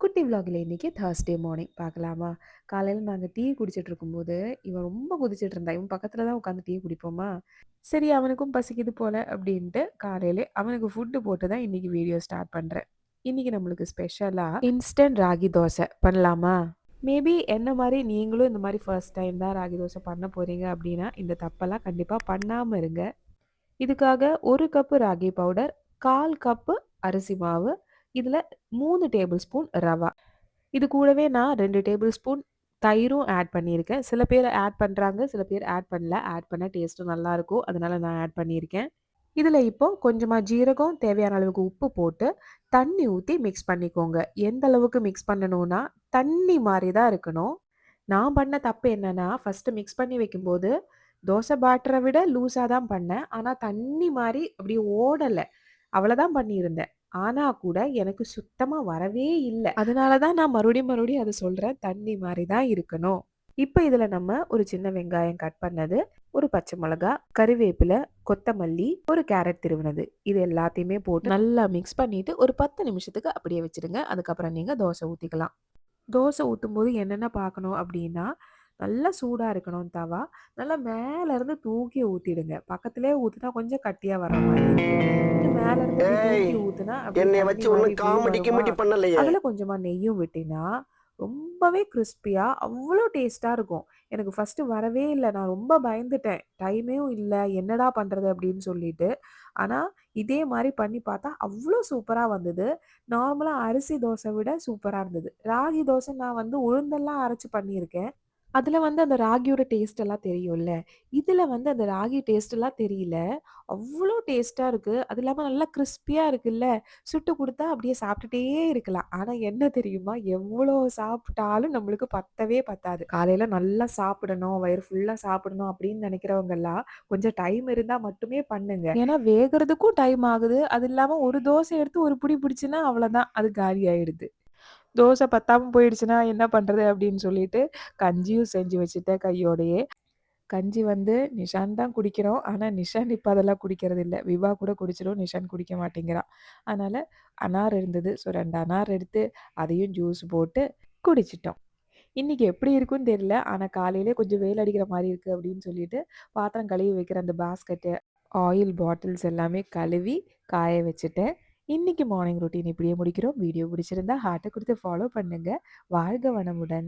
குட்டி விலாகில் இன்றைக்கி Thursday morning பார்க்கலாமா? காலையில் நாங்கள் டீ குடிச்சிட்டு இருக்கும்போது, இவன் ரொம்ப குதிச்சிட்டு இருந்தான். இவன் பக்கத்தில் தான் உட்காந்து டீ குடிப்போமா, சரி அவனுக்கும் பசிக்குது போல அப்படின்ட்டு காலையிலே அவனுக்கு ஃபுட்டு போட்டு தான் இன்றைக்கி வீடியோ ஸ்டார்ட் பண்ணுறேன் இன்றைக்கி நம்மளுக்கு ஸ்பெஷலாக இன்ஸ்டன்ட் ராகி தோசை பண்ணலாமா? மேபி என்ன மாதிரி நீங்களும் இந்த மாதிரி ஃபர்ஸ்ட் டைம் தான் ராகி தோசை பண்ண போகிறீங்க அப்படின்னா, இந்த தப்பெல்லாம் கண்டிப்பாக பண்ணாமல் இருங்க. இதுக்காக ஒரு கப்பு ராகி பவுடர், 1/4 கப்பு அரிசி மாவு, இதில் மூணு டேபிள் ஸ்பூன் ரவா. இது கூடவே நான் ரெண்டு டேபிள் ஸ்பூன் தயிரும் ஆட் பண்ணியிருக்கேன். சில பேர் ஆட் பண்ணுறாங்க சில பேர் ஆட் பண்ணல. ஆட் பண்ண டேஸ்ட்டும் நல்லாயிருக்கும். அதனால் நான் ஆட் பண்ணியிருக்கேன். இதில் இப்போது கொஞ்சமாக ஜீரகம், தேவையான அளவுக்கு உப்பு போட்டு தண்ணி ஊற்றி மிக்ஸ் பண்ணிக்கோங்க. எந்த அளவுக்கு மிக்ஸ் பண்ணணும்னா, தண்ணி மாதிரி தான் இருக்கணும். நான் பண்ண தப்பு என்னென்னா ஃபஸ்ட்டு மிக்ஸ் பண்ணி வைக்கும்போது, தோசை பேட்டரை விட லூஸாக தான் பண்ணேன். ஆனால் தண்ணி மாதிரி அப்படியே ஓடலை அவ்வளோதான் பண்ணியிருந்தேன். ஆனா கூட எனக்கு சுத்தமா வரவே இல்லை அதனால தான் நான் மறுபடியும் மறுபடியும் அதை சொல்றேன். தண்ணி மாதிரி தான் இருக்கணும். இப்ப இதில் நம்ம ஒரு சின்ன வெங்காயம் கட் பண்ணது, ஒரு பச்சை மிளகா, கறிவேப்பிலை, கொத்தமல்லி, ஒரு கேரட் திருவினது இது எல்லாத்தையுமே போட்டு நல்லா மிக்ஸ் பண்ணிட்டு ஒரு 10 நிமிஷத்துக்கு அப்படியே வச்சுடுங்க. அதுக்கப்புறம் நீங்க தோசை ஊத்திக்கலாம். தோசை ஊத்தும்போது என்னென்ன பார்க்கணும் அப்படின்னா, நல்லா சூடா இருக்கணும் தவா. நல்லா மேலேருந்து தூக்கி ஊத்திடுங்க. பக்கத்துலேயே ஊற்றினா கொஞ்சம் கட்டியா வர மாதிரி ஊத்துனா வச்சு இப்படியே காமெடி கிமெடி பண்ணலையே! அதில கொஞ்சமா நெய்யும் விட்டீன்னா, ரொம்பவே கிரிஸ்பியா அவ்ளோ டேஸ்ட்டா இருக்கும். எனக்கு ஃபர்ஸ்ட்டு வரவே இல்ல. நான் ரொம்ப பயந்துட்டேன். டைமும் இல்ல. என்னடா பண்றது அப்படின்னு சொல்லிட்டு. ஆனா, இதே மாரி பண்ணி பார்த்தா அவ்ளோ சூப்பரா வந்தது. நார்மலா அரிசி தோசை விட சூப்பரா இருந்தது. ராகி தோசை நான் வந்து உளுந்தெல்லாம் அரைச்சு பண்ணியிருக்கேன். அதில் வந்து அந்த ராகியோட டேஸ்ட் எல்லாம் தெரியும்ல. இதில் வந்து அந்த ராகி டேஸ்ட்லாம் தெரியல. அவ்ளோ டேஸ்ட்டா இருக்கு. அது இல்லாம நல்லா கிரிஸ்பியா இருக்குல்ல. சுட்டு குடுத்தா அப்படியே சாப்பிட்டுட்டே இருக்கலாம். ஆனா என்ன தெரியுமா? எவ்வளோ சாப்பிட்டாலும் நம்மளுக்கு பத்தவே பத்தாது. காலையில நல்லா சாப்பிடணும், வயிறு ஃபுல்லா சாப்பிடணும் அப்படின்னு நினைக்கிறவங்கெல்லாம் கொஞ்சம் டைம் இருந்தா மட்டுமே பண்ணுங்க. ஏன்னா வேகறதுக்கும் டைம் ஆகுது. அது இல்லாம ஒரு தோசை எடுத்து ஒரு புடி பிடிச்சுன்னா அவ்வளோதான். அது காலி ஆயிடுது. தோசை பத்தாமல் போயிடுச்சுன்னா என்ன பண்ணுறது அப்படின்னு சொல்லிட்டு, கஞ்சியும் செஞ்சு வச்சுட்டேன் கையோடையே கஞ்சி வந்து நிஷான் தான் குடிக்கிறோம். ஆனால் நிஷான் இப்போ அதெல்லாம் குடிக்கிறதில்ல. விவா கூட குடிச்சிடும் நிஷான் குடிக்க மாட்டேங்கிறான் அதனால் அனார் இருந்தது. ஸோ ரெண்டு அனார் எடுத்து அதையும் ஜூஸ் போட்டு குடிச்சிட்டோம். இன்றைக்கி எப்படி இருக்குன்னு தெரியல. ஆனால் காலையிலே கொஞ்சம் வெயில் அடிக்கிற மாதிரி இருக்குது அப்படின்னு சொல்லிட்டு, பாத்திரம் கழுவி வைக்கிற அந்த பாஸ்கெட்டு, ஆயில் பாட்டில்ஸ் எல்லாமே கழுவி காய வச்சுட்டேன். இன்னைக்கு மார்னிங் ரொட்டீன் இப்படியே முடிக்கிறோம். வீடியோ பிடிச்சிருந்தா ஹார்ட்டை கொடுத்து ஃபாலோ பண்ணுங்க. வாழ்க வனமுடன்